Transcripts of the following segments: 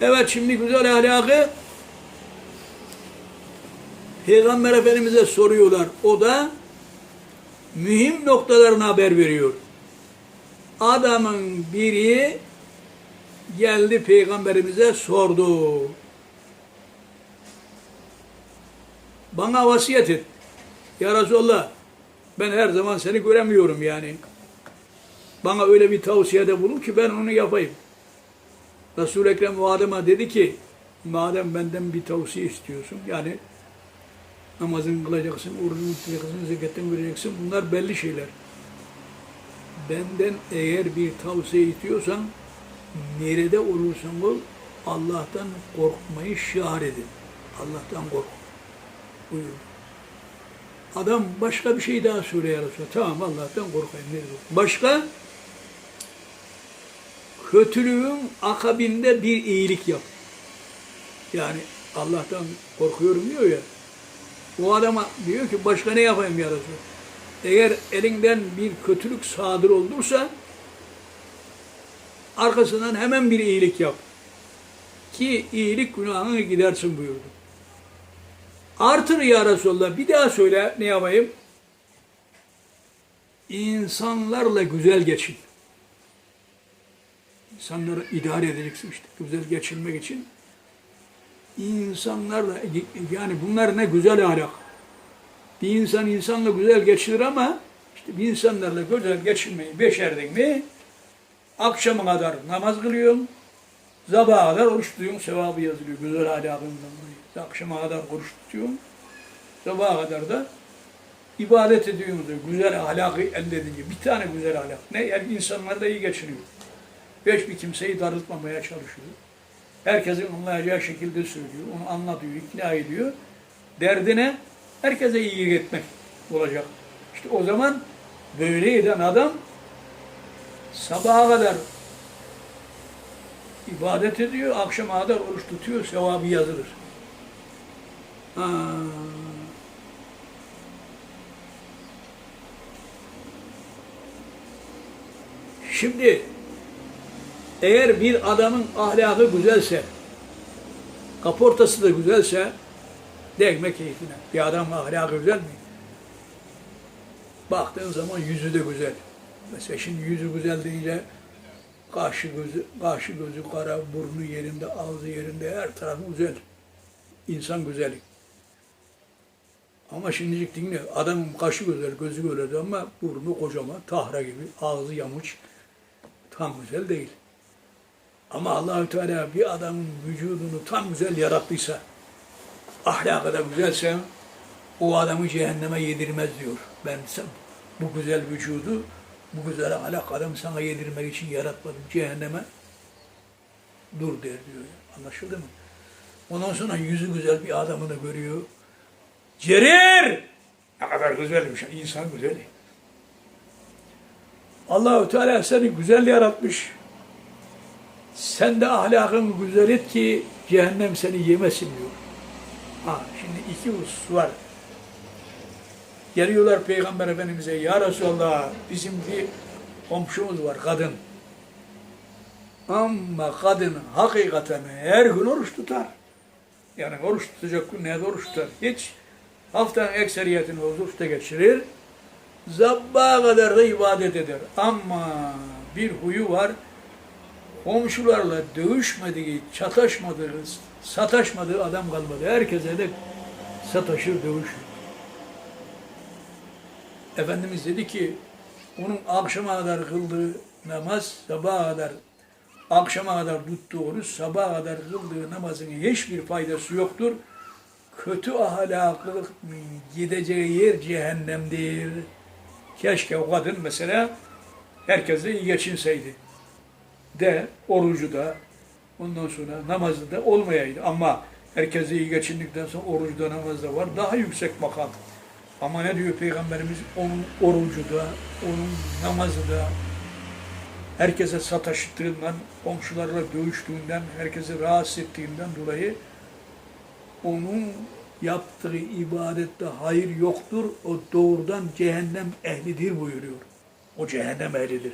Evet şimdi güzel ahlakı Peygamber Efendimiz'e soruyorlar. O da mühim noktalarını haber veriyor. Adamın biri geldi Peygamberimize sordu. Bana vasiyet et. Ya Resulallah ben her zaman seni göremiyorum yani. Bana öyle bir tavsiyede bulun ki ben onu yapayım. Resul-i Ekrem o dedi ki madem benden bir tavsiye istiyorsun yani namazını kılacaksın, orucunu tutacaksın, zekatını vereceksin bunlar belli şeyler. Benden eğer bir tavsiye istiyorsan nerede olursan ol Allah'tan korkmayı şiar edin. Allah'tan kork. Buyur. Adam başka bir şey daha söylüyor Resulullah. Tamam Allah'tan korkayım. Başka? Kötülüğün akabinde bir iyilik yap. Yani Allah'tan korkuyorum diyor ya. O adama diyor ki başka ne yapayım ya Resulallah? Eğer elinden bir kötülük sadır olduysa arkasından hemen bir iyilik yap. Ki iyilik günahını gidersin buyurdu. Artır ya Resulallah bir daha söyle ne yapayım? İnsanlarla güzel geçin. İnsanları idare edeceksin işte güzel geçinmek için. İnsanlarla yani bunlar ne güzel ahlak. Bir insan insanla güzel geçinir ama işte bir insanlarla güzel geçinmeyi beşerdin mi akşama kadar namaz kılıyorsun, sabaha kadar oruç tutuyorsun, sevabı yazılıyor güzel ahlakından dolayı. Akşama kadar oruç tutuyorsun, sabaha kadar da ibadet ediyorsun diyor. Güzel ahlakı elde edince. Bir tane güzel ahlak. Ne? Yani insanlarla iyi geçiniyor. Beş bir kimseyi darıltmamaya çalışıyor. Herkesin anlayacağı şekilde söylüyor. Onu anlatıyor, ikna ediyor. Derdine herkese iyi etmek olacak. İşte o zaman böyle eden adam sabaha kadar ibadet ediyor, akşama kadar oruç tutuyor, sevabı yazılır. Ha. Şimdi eğer bir adamın ahlakı güzelse, kaportası da güzelse, değme keyfine. Bir adam ahlakı güzel mi? Baktığın zaman yüzü de güzel. Mesela şimdi yüzü güzel deyince kaşı gözü, kaşı gözü kara, burnu yerinde, ağzı yerinde, her tarafı güzel. İnsan güzeli. Ama şimdilik dinle, adamın kaşı güzel, gözü güzel ama burnu kocaman, tahra gibi, ağzı yamuç, tam güzel değil. Ama Allahü Teala bir adamın vücudunu tam güzel yarattıysa, ahlakı da güzelse, o adamı cehenneme yedirmez diyor. Ben sen bu güzel vücudu, bu güzel ahlak adam sana yedirmek için yaratmadım. Cehenneme dur der diyor. Anlaşıldı mı? Ondan sonra yüzü güzel bir adamını görüyor. Cerir! Ne kadar güzelmiş. insan güzeli. Allahü Teala seni güzel yaratmış. Sen de ahlakını güzel et ki cehennem seni yemesin diyor. Ha, şimdi iki husus var. Geliyorlar Peygamber Efendimiz'e, Ya Resulallah bizim bir komşumuz var, kadın. Ama kadın hakikaten her gün oruç tutar. Yani oruç tutacak gün ne oruç tutar. Hiç haftanın ekseriyetini oruçta geçirir. Zabbaha kadar da ibadet eder. Ama bir huyu var, komşularla dövüşmediği, çataşmadığı, sataşmadığı adam kalmadı. Herkese de sataşır, dövüşür. Efendimiz dedi ki, onun akşama kadar kıldığı namaz, sabaha kadar, akşama kadar tuttuğu oruç, sabaha kadar kıldığı namazın hiçbir faydası yoktur. Kötü ahlaklı gideceği yer cehennemdir. Keşke o kadın mesela herkesle iyi geçinseydi. De, orucu da, ondan sonra namazı da olmayaydı. Ama herkesle iyi geçindikten sonra orucu da namazı da var. Daha yüksek makam. Ama ne diyor Peygamberimiz? Onun orucu da, onun namazı da, herkese sataştığından, komşularla dövüştüğünden, herkesi rahatsız ettiğinden dolayı onun yaptığı ibadette hayır yoktur. O doğrudan cehennem ehlidir buyuruyor. O cehennem ehlidir.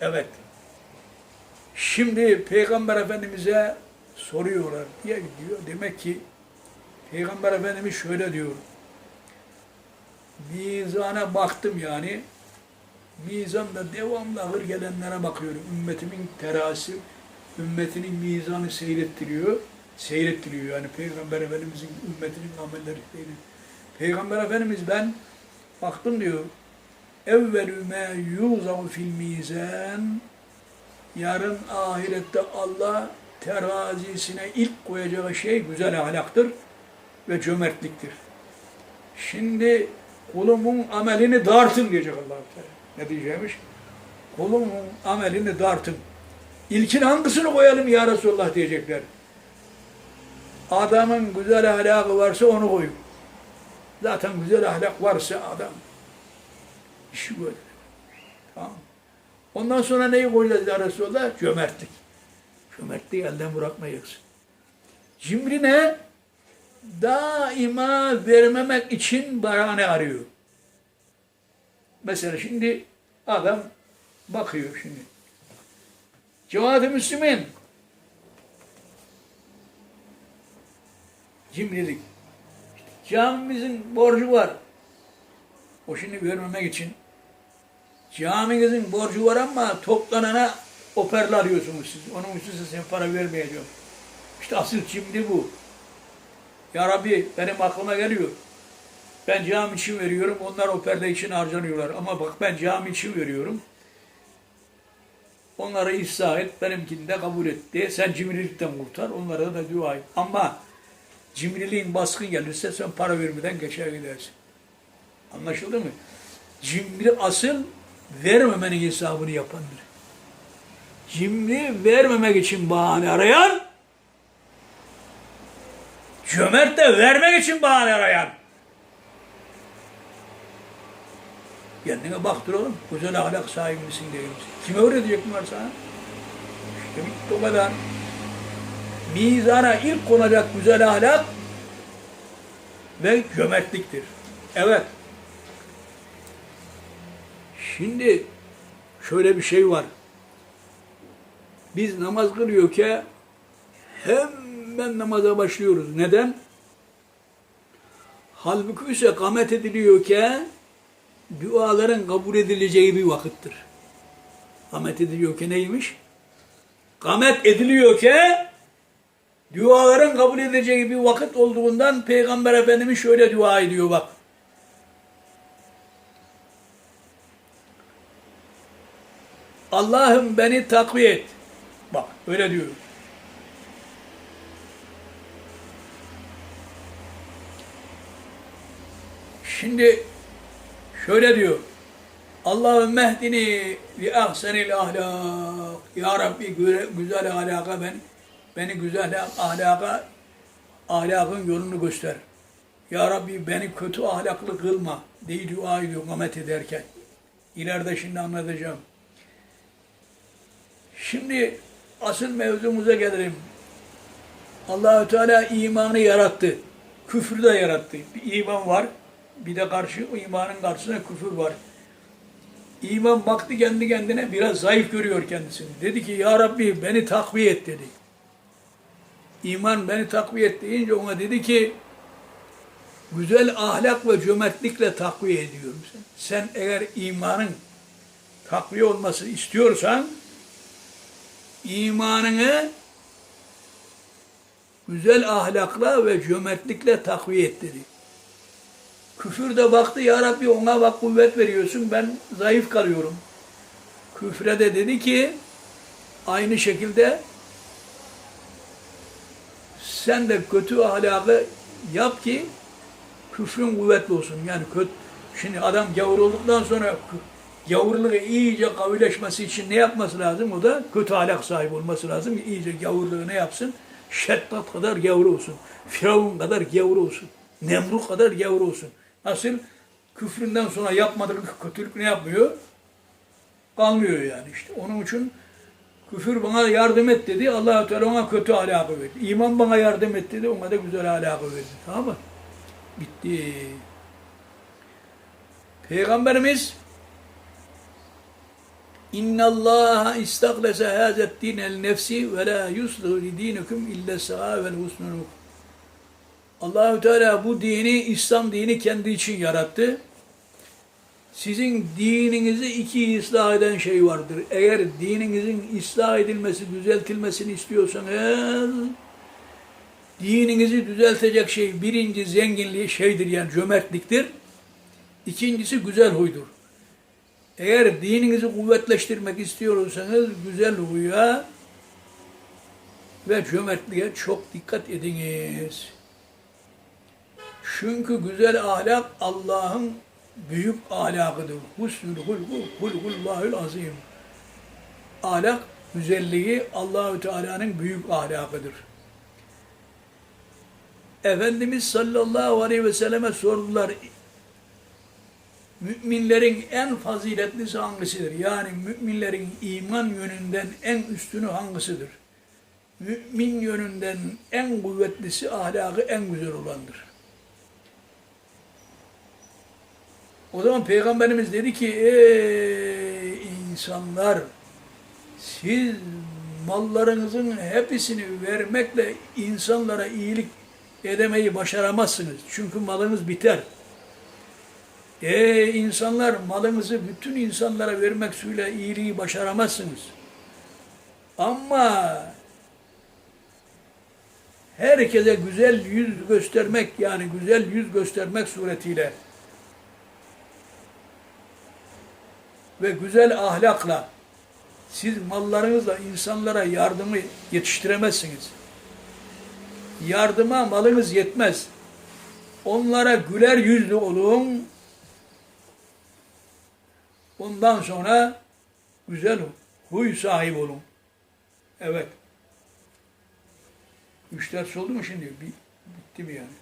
Evet. Şimdi Peygamber Efendimiz'e soruyorlar diye diyor. Demek ki Peygamber Efendimiz şöyle diyor. Mizana baktım yani. Mizanda devamlı ağır gelenlere bakıyorum. Ümmetimin terası, ümmetinin mizanı seyrettiriyor. Seyrettiriyor yani Peygamber Efendimizin ümmetinin amelleri seyrettiriyor. Peygamber Efendimiz ben baktım diyor. Evvelü me yuzavu fil mizan yarın ahirette Allah terazisine ilk koyacağı şey güzel ahlaktır ve cömertliktir. Şimdi kulumun amelini dartın diyecek allah Teala. Ne diyeceğimiş? Kulumun amelini dartın. İlkin hangisini koyalım ya Resulullah diyecekler. Adamın güzel ahlakı varsa onu koyun. Zaten güzel ahlak varsa adam işi böyle. Tamam. Ondan sonra neyi koyacağız ya Resulullah? Cömertlik. Cömertliği elden bırakmayacaksın. Cimri ne? Daima vermemek için bahane arıyor. Mesela şimdi adam bakıyor şimdi. Cemaat-i Müslümin cimrilik. İşte camimizin borcu var. O şimdi vermemek için Caminizin borcu var ama toplanana operle arıyorsunuz siz. Onun için size sen para vermeyeceğim. İşte asıl şimdi bu. Ya Rabbi benim aklıma geliyor. Ben cami için veriyorum, onlar operle için harcanıyorlar. Ama bak ben cami için veriyorum. Onları ıslah et, benimkini de kabul et diye. Sen cimrilikten kurtar, onlara da dua et. Ama cimriliğin baskın gelirse sen para vermeden geçer gidersin. Anlaşıldı mı? Cimri asıl vermemenin hesabını yapandır. Cimri vermemek için bahane arayan, cömert de vermek için bahane arayan. Kendine baktır oğlum. Güzel ahlak sahibi misin değil misin? Kime öğretecek bunlar sana? İşte bitti o kadar. Mizana ilk konacak güzel ahlak ve cömertliktir. Evet. Şimdi şöyle bir şey var. Biz namaz kılıyor ki hemen namaza başlıyoruz. Neden? Halbuki ise kamet ediliyor ki duaların kabul edileceği bir vakittir. Kamet ediliyor ki neymiş? Kamet ediliyor ki duaların kabul edileceği bir vakit olduğundan Peygamber Efendimiz şöyle dua ediyor bak. Allah'ım beni takviye et. Bak öyle diyor. Şimdi şöyle diyor. Allah'ım mehdini li ahsenil ahlak. Ya Rabbi güzel ahlaka ben beni güzel ahlaka ahlakın yolunu göster. Ya Rabbi beni kötü ahlaklı kılma diye dua ediyor Mehmet ederken. İleride şimdi anlatacağım. Şimdi asıl mevzumuza gelelim. Allahü Teala imanı yarattı. Küfrü de yarattı. Bir iman var. Bir de karşı o imanın karşısına küfür var. İman baktı kendi kendine biraz zayıf görüyor kendisini. Dedi ki ya Rabbi beni takviye et dedi. İman beni takviye et deyince ona dedi ki güzel ahlak ve cömertlikle takviye ediyorum sen. Sen eğer imanın takviye olması istiyorsan imanını güzel ahlakla ve cömertlikle takviye et. Küfür de baktı ya Rabbi ona bak kuvvet veriyorsun ben zayıf kalıyorum. Küfre de dedi ki aynı şekilde sen de kötü ahlakı yap ki küfrün kuvvetli olsun. Yani kötü, şimdi adam gavur olduktan sonra gavurluğu iyice kavileşmesi için ne yapması lazım? O da kötü ahlak sahibi olması lazım. iyice gavurluğu ne yapsın? Şeddat kadar gavur olsun. Firavun kadar gavur olsun. Nemrut kadar gavur olsun. Nasıl? Küfründen sonra yapmadığı kötülük ne yapmıyor? Kalmıyor yani işte. Onun için küfür bana yardım et dedi. allah Teala ona kötü ahlakı verdi. İman bana yardım et dedi. Ona da güzel ahlakı verdi. Tamam mı? Bitti. Peygamberimiz İnna Allah istaglese hazet din el nefsi ve la yuslu li dinikum illa sa'a vel husnul Allahü Teala bu dini İslam dini kendi için yarattı. Sizin dininizi iki ıslah eden şey vardır. Eğer dininizin ıslah edilmesi, düzeltilmesini istiyorsanız dininizi düzeltecek şey birinci zenginliği şeydir yani cömertliktir. İkincisi güzel huydur. Eğer dininizi kuvvetleştirmek istiyorsanız güzel huya ve cömertliğe çok dikkat ediniz. Çünkü güzel ahlak Allah'ın büyük ahlakıdır. Husnul hulku hulkullahül azim. Ahlak güzelliği Allahü Teala'nın büyük ahlakıdır. Efendimiz sallallahu aleyhi ve selleme sordular. Müminlerin en faziletlisi hangisidir? Yani müminlerin iman yönünden en üstünü hangisidir? Mümin yönünden en kuvvetlisi ahlakı en güzel olandır. O zaman Peygamberimiz dedi ki ey insanlar siz mallarınızın hepsini vermekle insanlara iyilik edemeyi başaramazsınız. Çünkü malınız biter. Ey insanlar malınızı bütün insanlara vermek suyla iyiliği başaramazsınız. Ama herkese güzel yüz göstermek yani güzel yüz göstermek suretiyle ve güzel ahlakla siz mallarınızla insanlara yardımı yetiştiremezsiniz. Yardıma malınız yetmez. Onlara güler yüzlü olun. Ondan sonra güzel huy sahibi olun. Evet. Üç ders oldu mu şimdi? Bitti mi yani?